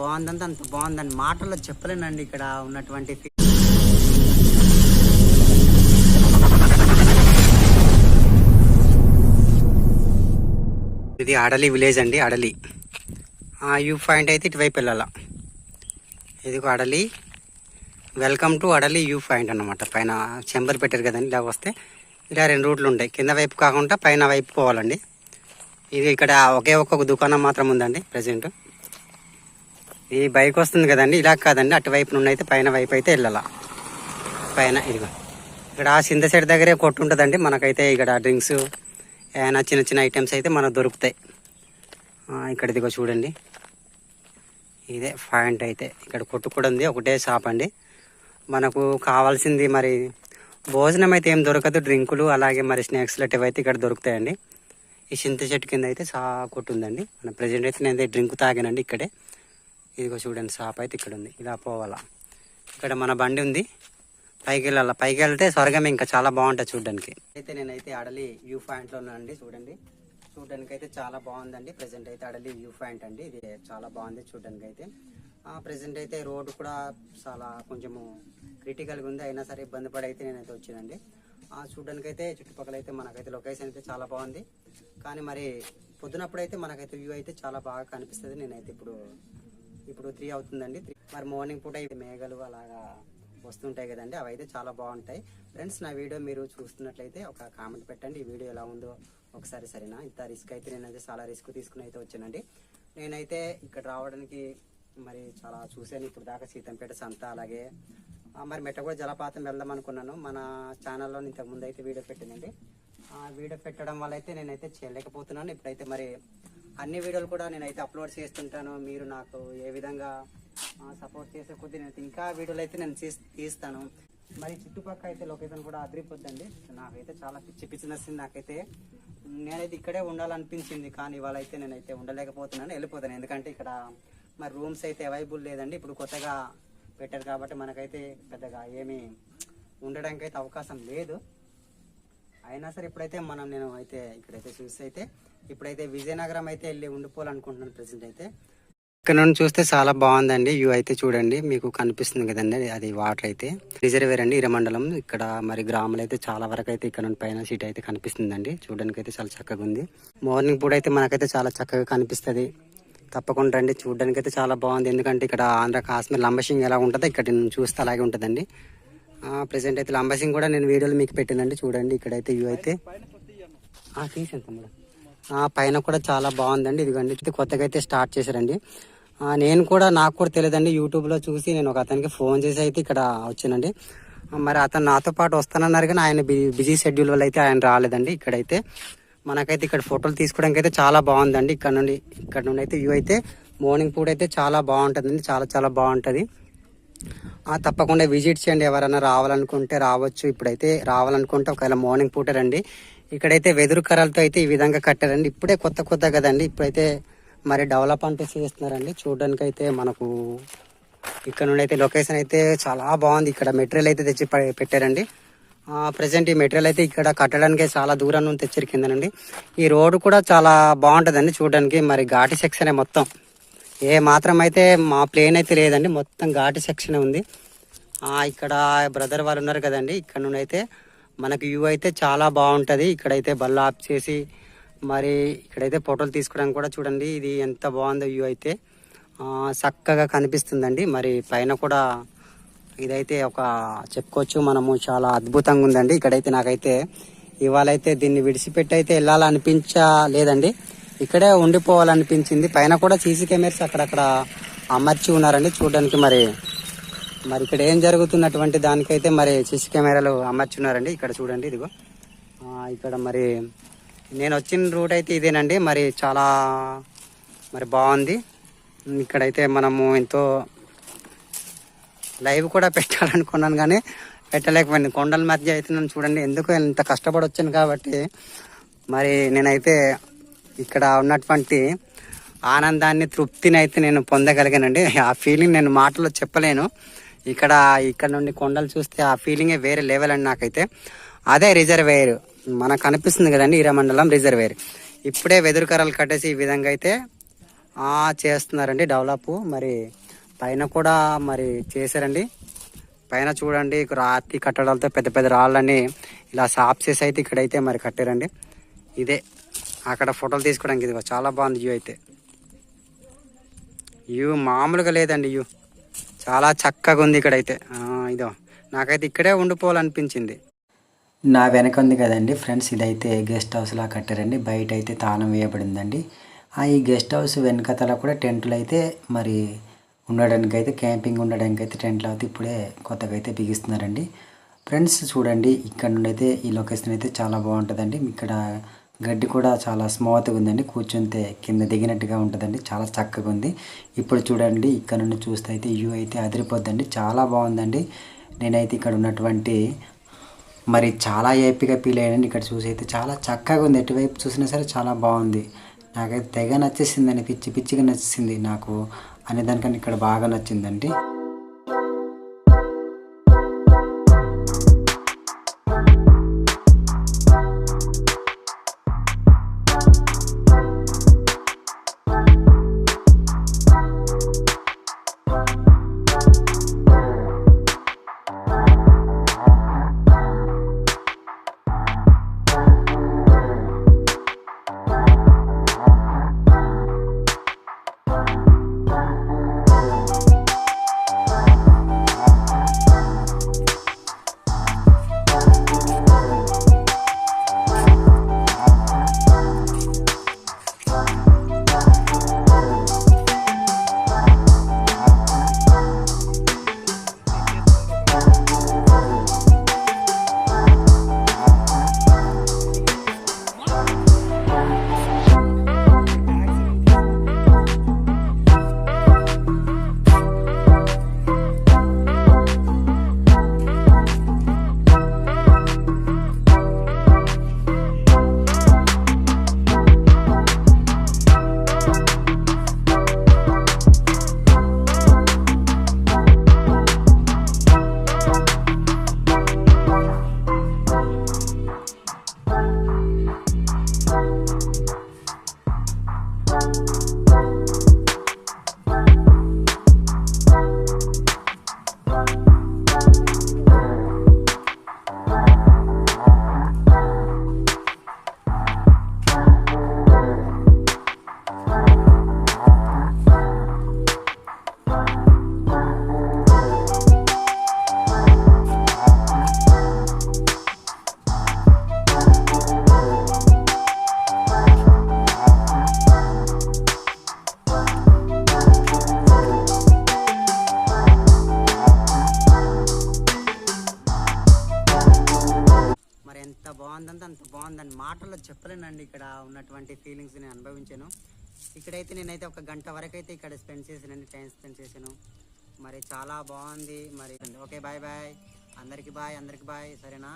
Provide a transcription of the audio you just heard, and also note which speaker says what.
Speaker 1: బాగుందంటే అంత బాగుందని మాటల్లో చెప్పలేనండి ఇక్కడ ఉన్నటువంటి ఇది అడలి విలేజ్ అండి అడలి యూ పాయింట్ అయితే ఇటువైపు వెళ్ళాల. ఇది Adali welcome to Adali view point అన్నమాట. పైన చెంబర్ పెట్టారు కదండి ఇలా వస్తే. ఇలా రెండు రూట్లు ఉంటాయి. కింద వైపు కాకుండా పైన వైపు పోవాలండి. ఇది ఇక్కడ ఒకే ఒక్కొక్క దుకాణం మాత్రం ఉందండి ప్రజెంట్. ఈ బైక్ వస్తుంది కదండి ఇలా కాదండి అటువైపు నుండి అయితే పైన వైపు అయితే వెళ్ళాల. పైన ఇదిగో ఇక్కడ ఆ సింద సైడ్ దగ్గరే కొట్టు ఉంటుందండి మనకైతే ఇక్కడ డ్రింక్స్ ఏమైనా చిన్న చిన్న ఐటమ్స్ అయితే మనకు దొరుకుతాయి. ఇక్కడ ఇదిగో చూడండి. ఇదే పాయింట్ అయితే ఇక్కడ కొట్టు కూడా ఉంది ఒకటే షాప్ అండి. మనకు కావాల్సింది మరి భోజనం అయితే ఏం దొరకదు డ్రింకులు అలాగే మరి స్నాక్స్ లాంటివి అయితే ఇక్కడ దొరుకుతాయండి. ఈ చింత చెట్టు కింద అయితే సా కొట్టు ఉందండి. మన ప్రజెంట్ అయితే నేను డ్రింక్ తాగానండి ఇక్కడే. ఇదిగో చూడండి షాప్ అయితే ఇక్కడ ఉంది. ఇలా పోవాలా. ఇక్కడ మన బండి ఉంది. పైకి వెళ్ళాలి? పైకి వెళ్తే స్వర్గం ఇంకా చాలా బాగుంటుంది చూడడానికి. అయితే నేనైతే అడలి వ్యూ పాయింట్లో ఉన్నానండి చూడండి. చూడడానికి అయితే చాలా బాగుందండి. ప్రజెంట్ అయితే అడలి వ్యూ పాయింట్ అండి. ఇది చాలా బాగుంది చూడడానికి అయితే ప్రజెంట్ అయితే రోడ్డు కూడా చాలా కొంచెము క్రిటికల్గా ఉంది. అయినా సరే ఇబ్బంది పడి అయితే నేనైతే వచ్చానండి. చూడడానికి అయితే చుట్టుపక్కల అయితే మనకైతే లొకేషన్ అయితే చాలా బాగుంది. కానీ మరి పొద్దునప్పుడు అయితే మనకైతే వ్యూ అయితే చాలా బాగా కనిపిస్తుంది. నేనైతే ఇప్పుడు ఇప్పుడు త్రీ అవుతుందండి. త్రీ మరి మార్నింగ్ పూట ఇది మేఘాలు అలాగా వస్తుంటాయి కదండి. అవి అయితే చాలా బాగుంటాయి. ఫ్రెండ్స్ నా వీడియో మీరు చూస్తున్నట్లయితే ఒక కామెంట్ పెట్టండి. ఈ వీడియో ఎలా ఉందో ఒకసారి సరేనా? ఇంత రిస్క్ అయితే నేనైతే చాలా రిస్క్ తీసుకుని అయితే వచ్చానండి. నేనైతే ఇక్కడ రావడానికి మరి చాలా చూశాను. ఇప్పుడు దాకా సీతంపేట సంత అలాగే మరి మెట్టగూడ జలపాతం వెళ్దాం అనుకున్నాను. మన ఛానల్లో ఇంతకు ముందు అయితే వీడియో పెట్టిందండి ఆ వీడియో పెట్టడం వల్ల అయితే నేనైతే చేయలేకపోతున్నాను. ఇప్పుడైతే మరి అన్ని వీడియోలు కూడా నేనైతే అప్లోడ్ చేస్తుంటాను. మీరు నాకు ఏ విధంగా సపోర్ట్ చేసే కొద్దీ నేను ఇంకా వీడియోలు అయితే నేను తీస్తాను. మరి చుట్టుపక్కల అయితే లొకేషన్ కూడా అదిరిపోద్దండి. నాకైతే చాలా పిచ్చి పిచ్చి నచ్చింది నాకైతే. నేనైతే ఇక్కడే ఉండాలనిపించింది కానీ ఇవాళ అయితే నేనైతే ఉండలేకపోతున్నాను వెళ్ళిపోతాను. ఎందుకంటే ఇక్కడ మరి రూమ్స్ అయితే అవైలబుల్ లేదండి. ఇప్పుడు కొత్తగా పెట్టారు కాబట్టి మనకైతే పెద్దగా ఏమీ ఉండడానికి అయితే అవకాశం లేదు. అయినా సరే ఇప్పుడైతే మనం నేను అయితే ఇక్కడైతే చూసి అయితే ఇప్పుడైతే విజయనగరం అయితే వెళ్ళి ఉండిపోవాలనుకుంటున్నాను ప్రెసెంట్ అయితే. ఇక్కడ నుండి చూస్తే చాలా బాగుందండి. వ్యూ అయితే చూడండి. మీకు కనిపిస్తుంది కదండి. అది వాటర్ అయితే. రిజర్వేర్ అండి. ఇరమండలం. ఇక్కడ మరి గ్రామాలు అయితే చాలా వరకు అయితే ఇక్కడ నుండి పైన సీట్ అయితే కనిపిస్తుందండి. చూడడానికి అయితే చాలా చక్కగా ఉంది. మార్నింగ్ పూట అయితే మనకైతే చాలా చక్కగా కనిపిస్తుంది. తప్పకుండా రండి. చూడడానికి అయితే చాలా బాగుంది. ఎందుకంటే ఇక్కడ ఆంధ్ర కాశ్మీర్ లంబసింగ్ ఎలా ఉంటుందో ఇక్కడ నేను చూస్తే అలాగే ఉంటుందండి. ప్రజెంట్ అయితే లంబసింగ్ కూడా నేను వీడియోలు మీకు పెట్టానండి చూడండి. ఇక్కడైతే వ్యూ అయితే. ఆ, తీసాను తమ్ముడు. పైన కూడా చాలా బాగుందండి. ఇదిగోండి ఇది కొత్తగా అయితే స్టార్ట్ చేశారండి. నేను కూడా నాకు కూడా తెలియదండి యూట్యూబ్లో చూసి నేను ఒక అతనికి ఫోన్ చేసి అయితే ఇక్కడ వచ్చానండి. మరి అతను నాతో పాటు వస్తానన్నారు కానీ ఆయన బి- బిజీ షెడ్యూల్ వల్ల అయితే ఆయన రాలేదండి ఇక్కడైతే. మనకైతే ఇక్కడ ఫోటోలు తీసుకోవడానికి అయితే చాలా బాగుందండి. ఇక్కడ నుండి ఇక్కడ నుండి అయితే వ్యూ అయితే మార్నింగ్ పూట అయితే చాలా బాగుంటుందండి. చాలా చాలా బాగుంటుంది. తప్పకుండా విజిట్ చేయండి. ఎవరైనా రావాలనుకుంటే రావచ్చు. ఇప్పుడైతే రావాలనుకుంటే ఒకవేళ మార్నింగ్ పూట రండి. ఇక్కడైతే వెదురు కర్రలతో అయితే ఈ విధంగా కట్టారండి. ఇప్పుడే కొత్త కొత్త కదండి. ఇప్పుడైతే మరి డెవలప్ అంటే చేస్తున్నారండి. చూడడానికి అయితే మనకు ఇక్కడ నుండి అయితే లొకేషన్ అయితే చాలా బాగుంది. ఇక్కడ మెటీరియల్ అయితే తెచ్చి పెట్టారండి. ప్రజెంట్ ఈ మెటీరియల్ అయితే ఇక్కడ కట్టడానికి చాలా దూరం నుండి తెచ్చారు కిందనండి. ఈ రోడ్డు కూడా చాలా బాగుంటుందండి చూడడానికి. మరి ఘాటి సెక్షనే మొత్తం. ఏ మాత్రం అయితే మా ప్లేన్ అయితే లేదండి. మొత్తం ఘాటి సెక్షనే ఉంది. ఇక్కడ బ్రదర్ వాళ్ళు ఉన్నారు కదండి. ఇక్కడ నుండి అయితే మనకి వ్యూ అయితే చాలా బాగుంటుంది. ఇక్కడైతే బల్ల ఆఫ్ చేసి మరి ఇక్కడైతే ఫోటోలు తీసుకోవడానికి కూడా చూడండి. ఇది ఎంత బాగుందో వ్యూ అయితే. చక్కగా కనిపిస్తుందండి. మరి పైన కూడా ఇదైతే ఒక చెప్పుకోవచ్చు. మనము చాలా అద్భుతంగా ఉందండి. ఇక్కడైతే నాకైతే ఇవాళ అయితే దీన్ని విడిచిపెట్టి అయితే వెళ్ళాలనిపించలేదండి. ఇక్కడే ఉండిపోవాలనిపించింది. పైన కూడా సీసీ కెమెరాస్ అక్కడక్కడ అమర్చి ఉన్నారండి. చూడడానికి మరి మరి ఇక్కడ ఏం జరుగుతున్నటువంటి దానికైతే మరి సీసీ కెమెరాలు అమర్చున్నారండి. ఇక్కడ చూడండి ఇదిగో. ఇక్కడ మరి నేను వచ్చిన రూట్ అయితే ఇదేనండి. మరి చాలా మరి బాగుంది. ఇక్కడైతే మనము ఎంతో లైవ్ కూడా పెట్టాలనుకున్నాను కానీ పెట్టలేకపోయింది. కొండల మధ్య అయితే నన్ను చూడండి. ఎందుకు ఇంత కష్టపడి వచ్చాను కాబట్టి మరి నేనైతే ఇక్కడ ఉన్నటువంటి ఆనందాన్ని తృప్తిని అయితే నేను పొందగలిగానండి. ఆ ఫీలింగ్ నేను మాటలో చెప్పలేను. ఇక్కడ ఇక్కడ నుండి కొండలు చూస్తే ఆ ఫీలింగే వేరే లెవెల్ అండి నాకైతే. అదే రిజర్వేర్ మనకు కనిపిస్తుంది కదండి ఈరమండలం రిజర్వేర్ ఇప్పుడే వెదురు కర్రలు కట్టేసి ఈ విధంగా అయితే చేస్తున్నారండి డెవలప్ మరి పైన కూడా మరి చేశారండి. పైన చూడండి రాతి కట్టడాలతో పెద్ద పెద్ద రాళ్ళని ఇలా సాఫ్ చేసి అయితే ఇక్కడైతే మరి కట్టారండి. ఇదే అక్కడ ఫోటోలు తీసుకోవడానికి ఇది చాలా బాగుంది వ్యూ అయితే. వ్యూ మామూలుగా లేదండి వ్యూ చాలా చక్కగా ఉంది ఇక్కడైతే ఇదో. నాకైతే ఇక్కడే ఉండిపోవాలనిపించింది. నా వెనక ఉంది కదండి ఫ్రెండ్స్ ఇదైతే గెస్ట్ హౌస్లా కట్టారండి. బయట అయితే తాళం వేయబడిందండి. ఆ ఈ గెస్ట్ హౌస్ వెనకతల కూడా టెంట్లు అయితే మరి ఉండడానికి అయితే క్యాంపింగ్ ఉండడానికి అయితే టెంట్లు అయితే ఇప్పుడే కొత్తగా అయితే బిగిస్తున్నారండి. ఫ్రెండ్స్ చూడండి ఇక్కడ నుండి అయితే ఈ లొకేషన్ అయితే చాలా బాగుంటుందండి. ఇక్కడ గడ్డి కూడా చాలా స్మూత్గా ఉందండి. కూర్చుంటే కింద దిగినట్టుగా ఉంటుందండి. చాలా చక్కగా ఉంది. ఇప్పుడు చూడండి ఇక్కడ నుండి చూస్తే అయితే వ్యూ అయితే అదిరిపోద్దండి. చాలా బాగుందండి. నేనైతే ఇక్కడ ఉన్నటువంటి మరి చాలా ఏపీగా ఫీల్ అయ్యానండి. ఇక్కడ చూసి అయితే చాలా చక్కగా ఉంది. ఎటువైపు చూసినా సరే చాలా బాగుంది. నాకైతే తెగ నచ్చేసిందండి. పిచ్చి పిచ్చిగా నచ్చేసింది నాకు. అనే దానికన్నా ఇక్కడ బాగా నచ్చిందండి. ఎంత బాగుందంటే అంత బాగుందని మాటల్లో చెప్పలేనండి ఇక్కడ ఉన్నటువంటి ఫీలింగ్స్ నేను అనుభవించాను. ఇక్కడైతే నేనైతే ఒక గంట వరకు అయితే ఇక్కడ స్పెండ్ చేసానండి టైం స్పెండ్ చేశాను. మరి చాలా బాగుంది. మరి ఓకే బాయ్ బాయ్ అందరికి బాయ్ అందరికి బాయ్ సరేనా?